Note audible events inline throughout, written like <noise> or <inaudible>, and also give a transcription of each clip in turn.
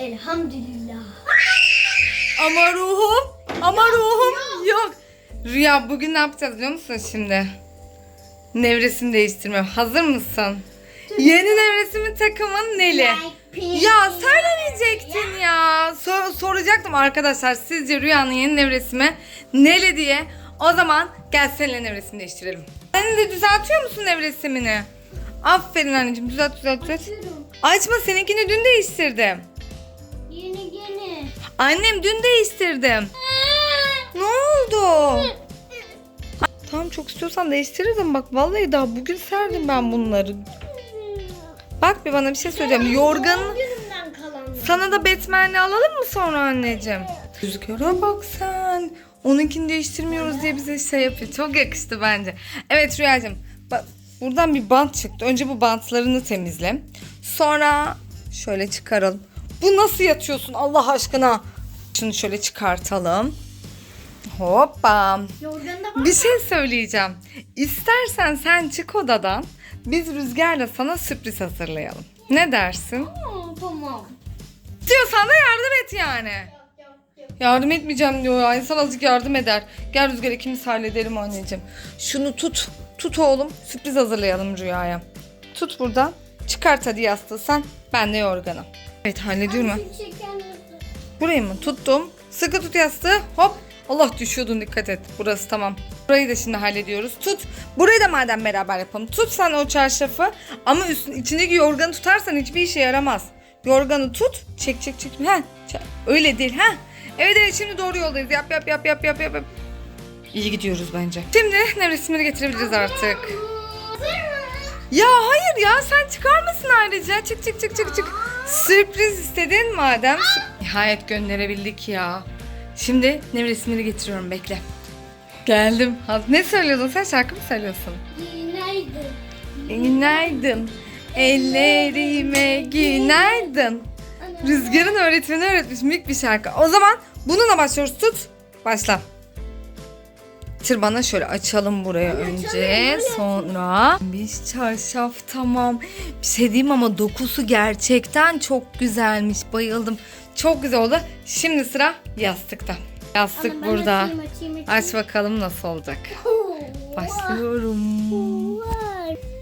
Elhamdülillah. Ama ruhum, ama ruhum yok. Rüya bugün ne yapacağız biliyor musun şimdi? Nevresim değiştirme. Hazır mısın? Yeni nevresimin takımın Neli. Ya söylemeyecektin ya. Sor- soracaktım arkadaşlar. Sizce Rüya'nın yeni nevresimi Neli diye. O zaman gel seninle nevresim değiştirelim. Sen de düzeltiyor musun nevresimini? Aferin anneciğim düzelt düzelt düzelt. Açma seninkini dün değiştirdim. Annem dün değiştirdim. Ne oldu? Tamam çok istiyorsan değiştirirdim bak vallahi daha bugün serdim ben bunları. Bak bir bana bir şey söyleyeceğim. Yorgan Doğum günümden kalan. sana da Batman'li alalım mı sonra anneciğim? Rüzgara bak sen. Onunkini değiştirmiyoruz diye bize şey yapıyor. Çok yakıştı bence. Evet Rüyacığım. Bak buradan bir bant çıktı. Önce bu bantlarını temizle. Sonra şöyle çıkaralım. Bu nasıl yatıyorsun Allah aşkına? Şunu şöyle çıkartalım. Hoppa. Bir şey söyleyeceğim. İstersen sen çık odadan. Biz Rüzgar'la sana sürpriz hazırlayalım. Ne dersin? Aa, tamam. İstiyorsan da yardım et yani. Yardım etmeyeceğim diyor. İnsan azıcık yardım eder. Gel Rüzgar ikimiz halledelim anneciğim. Şunu tut. Tut oğlum. Sürpriz hazırlayalım Rüya'ya. Tut buradan. Çıkart hadi yastığı sen. Ben de yorganım. Evet hallediyorum. ben. Burayı mı? Tuttum. Sıkı tut yastığı. Hop. Allah düşüyordun dikkat et. Burası tamam. Burayı da şimdi hallediyoruz. Tut. Burayı da madem beraber yapalım. Tut sen o çarşafı. Ama üstün, içindeki yorganı tutarsan hiçbir işe yaramaz. Yorganı tut. Çek çek çek. Ha. Öyle değil. Ha. Evet evet şimdi doğru yoldayız. Yap yap yap yap yap yap. İyi gidiyoruz bence. Şimdi nevresimleri getirebiliriz artık. Ya hayır ya sen çıkar mısın ayrıca? Çık çık çık çık çık. Sürpriz istedin madem. Nihayet gönderebildik ya. Şimdi nevresimleri getiriyorum bekle. Geldim. Haz- Ne söylüyordun sen şarkı mı söylüyorsun? Günaydın. Günaydın. Ellerime günaydın. Rüzgar'ın öğretmeni öğretmiş mik bir şarkı. O zaman bununla başlıyoruz. Tut. Başla. Tırbanı şöyle açalım buraya önce. Sonra biz çarşaf tamam. Bir şey diyeyim ama dokusu gerçekten çok güzelmiş. Bayıldım. Çok güzel oldu. Şimdi sıra yastıkta. Yastık Ama ben burada. açayım, açayım, açayım. Aç bakalım nasıl olacak. Başlıyorum.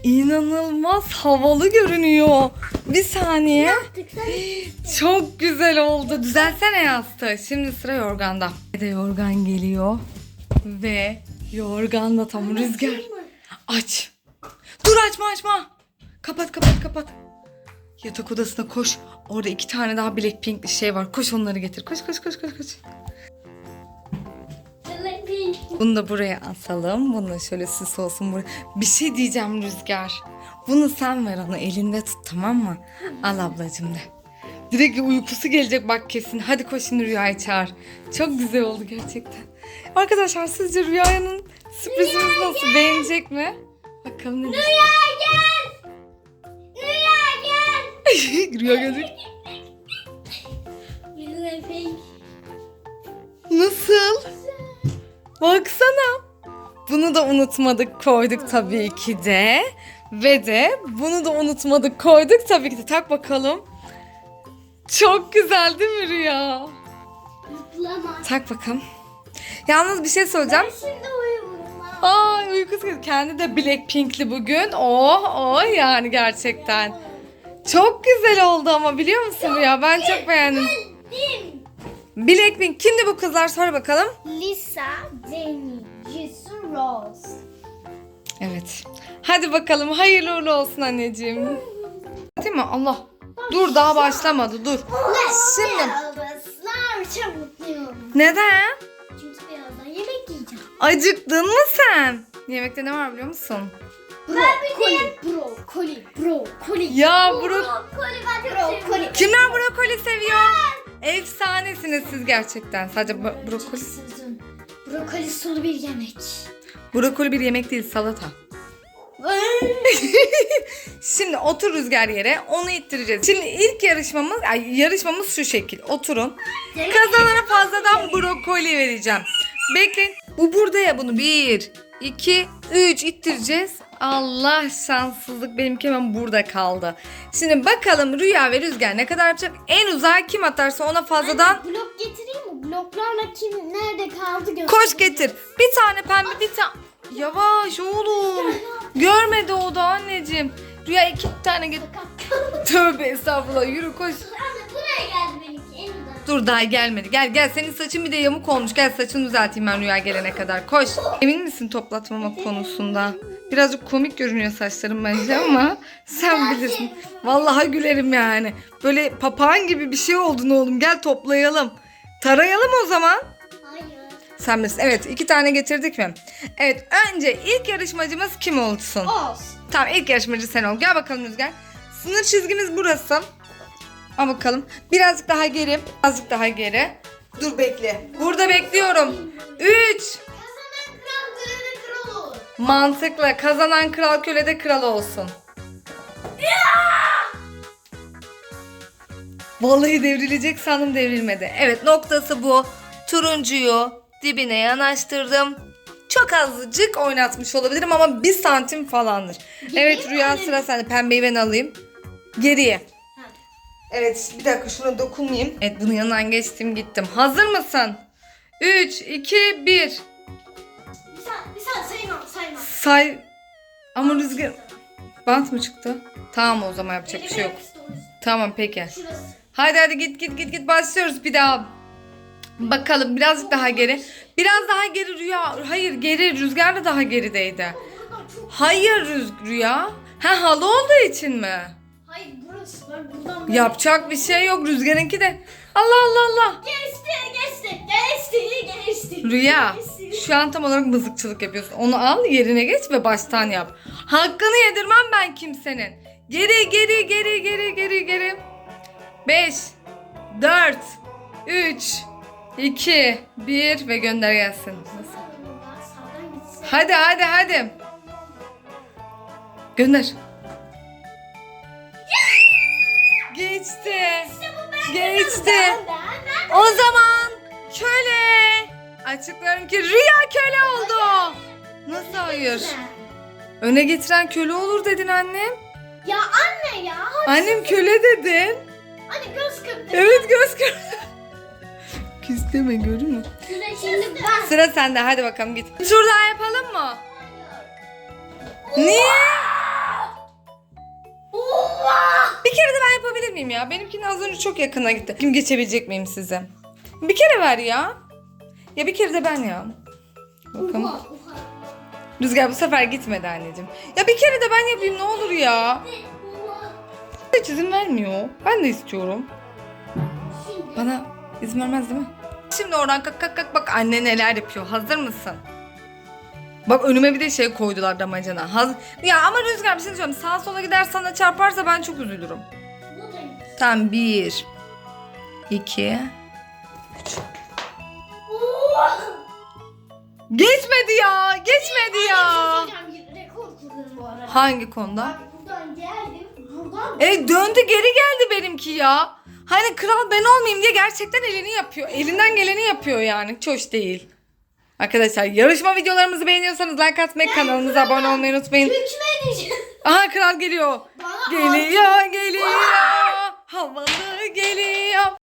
İnanılmaz havalı görünüyor. Bir saniye. Yaptık sen. <gasps> Çok güzel oldu. Düzelsene yastığı. Şimdi sıra yorganda. Bir de yorgan geliyor. Ve yorganda tam rüzgar. Aç. Dur açma açma. Kapat kapat kapat. Yatak odasına koş. Orada iki tane daha Blackpink'li şey var. Koş onları getir. Koş koş koş koş koş. Bunu da buraya asalım. Bunu şöyle süs olsun buraya. Bir şey diyeceğim Rüzgar. Bunu sen ver onu elinde tut tamam mı? Al ablacığım de. Direkt uykusu gelecek bak kesin. Hadi koş şimdi Rüya'yı çağır. Çok güzel oldu gerçekten. Arkadaşlar sizce Rüya'nın sürprizimiz nasıl? Beğenecek mi? Bakalım ne diyecek. gel. Rüya gel. <laughs> Rüya gelecek. Nasıl? Baksana. Bunu da unutmadık koyduk tabii ki de. Ve de bunu da unutmadık koyduk tabii ki de. Tak bakalım. Çok güzel değil mi Rüya? Zıplama. Tak bakalım. Yalnız bir şey söyleyeceğim. Ben şimdi uyuyorum. Ay uykusu geldi. Kendi de Blackpink'li bugün. Oh oh yani gerçekten. Çok güzel oldu ama biliyor musun Rüya? Ben çok beğendim. Dim. Blackpink kimdi bu kızlar? Sor bakalım. Lisa, Jenny, Jisoo, Rose. Evet. Hadi bakalım hayırlı uğurlu olsun anneciğim. Değil mi? Allah. Dur daha başlamadı dur. Şimdi. Çok. Neden? Acıktın mı sen? Yemekte ne var biliyor musun? Brokoli, brokoli, brokoli. Ya bro Brokoli ben brokoli. kimler brokoli seviyor? Efsanesiniz siz gerçekten. Sadece bro- brokoli. Sizin brokoli sulu bir yemek. Brokoli bir yemek değil salata. <laughs> Şimdi otur rüzgar yere onu ittireceğiz. Şimdi ilk yarışmamız ay, yarışmamız şu şekil. Oturun. Kazanana fazladan brokoli vereceğim. Bekleyin. Bu burada ya bunu. Bir, iki, üç ittireceğiz. Allah şanssızlık benimki hemen burada kaldı. Şimdi bakalım Rüya ve Rüzgar ne kadar yapacak? En uzağa kim atarsa ona fazladan Anne, blok getireyim mi? Bloklarla kim nerede kaldı göster. koş getir. Bir tane pembe bir tane... Yavaş oğlum. Görmedi o da anneciğim. Rüya iki tane get... Tövbe estağfurullah yürü koş. Anne buraya uzak. Dur daha gelmedi. Gel gel senin saçın bir de yamuk olmuş. Gel saçını düzelteyim ben Rüya gelene kadar. Koş. Emin misin toplatmama konusunda? Birazcık komik görünüyor saçlarım bence ama <laughs> sen bilirsin. Vallahi gülerim yani. Böyle papağan gibi bir şey oldun oğlum. Gel toplayalım. Tarayalım o zaman. Hayır. Sen misin? Evet iki tane getirdik mi? Evet önce ilk yarışmacımız kim olsun? Olsun. Tamam ilk yarışmacı sen ol. Gel bakalım Rüzgar. Sınır çizgimiz burası. Al bakalım. Birazcık daha geri. Birazcık daha geri. Dur bekle. Burada bekliyorum. 3. Kazanan kral kölede kral olur. Mantıklı. Kazanan kral kölede kral olsun. Vallahi devrilecek sandım devrilmedi. Evet noktası bu. Turuncuyu dibine yanaştırdım. Çok azıcık oynatmış olabilirim ama bir santim falandır. evet Rüya sıra sende. Pembeyi ben alayım. Geriye. Evet bir dakika şuna dokunmayayım. Evet bunun yanından geçtim gittim. Hazır mısın? 3, 2, 1. Bir sen, bir sen saymam saymam. Say. Ama rüzgar... Bant mı çıktı? Tamam o zaman yapacak bir şey yok. Tamam peki. Şurası. Hadi hadi git git git git başlıyoruz bir daha. Bakalım birazcık daha geri. Biraz daha geri Rüya. Hayır geri Rüzgar da daha gerideydi. Hayır Rüz Rüya. Ha halı olduğu için mi? Buradan böyle... Yapacak bir şey yok Rüzgar'ınki de. Allah Allah Allah. Geçti geçti geçti geçti. Rüya Geçti. şu an tam olarak mızıkçılık yapıyorsun. Onu al yerine geç ve baştan yap. Hakkını yedirmem ben kimsenin. Geri geri geri geri geri geri. 5 4 3 2 1 ve gönder gelsin. Sağdan. Hadi hadi hadi. Gönder. Geçti. Geçti. Ben, ben, O zaman köle. Açıklıyorum ki Rüya köle oldu. Nasıl hayır? Öne getiren köle olur dedin annem. Ya anne ya. Annem köle dedin. Anne göz kırptı. Evet göz kır. <laughs> Küsteme görür mü? Sıra sende hadi bakalım git. Daha yapalım mı? Niye? Ben yapabilir miyim ya? Benimkinin az önce çok yakına gitti. Kim geçebilecek miyim size? Bir kere ver ya. Ya bir kere de ben ya. Bakalım. Rüzgar bu sefer gitmedi anneciğim. Ya bir kere de ben yapayım ne olur ya. Hiç izin vermiyor. Ben de istiyorum. Bana izin vermez değil mi? Şimdi oradan kalk kalk kalk bak anne neler yapıyor. Hazır mısın? Bak önüme bir de şey koydular damacana. Haz ya ama Rüzgar bir şey diyeceğim. Sağa sola gider sana çarparsa ben çok üzülürüm. Tamam bir. iki. Geçmedi ya. Geçmedi ya. Arada. Hangi konuda? Bak buradan geldim. Buradan E döndü geri geldi benimki ya. Hani kral ben olmayayım diye gerçekten elini yapıyor. Elinden geleni yapıyor yani. Hiç hoş değil. Arkadaşlar yarışma videolarımızı beğeniyorsanız like atmayı, kanalımıza abone olmayı unutmayın. Aha kral geliyor. Bana Geliyor, geliyor. Havalı geliyor.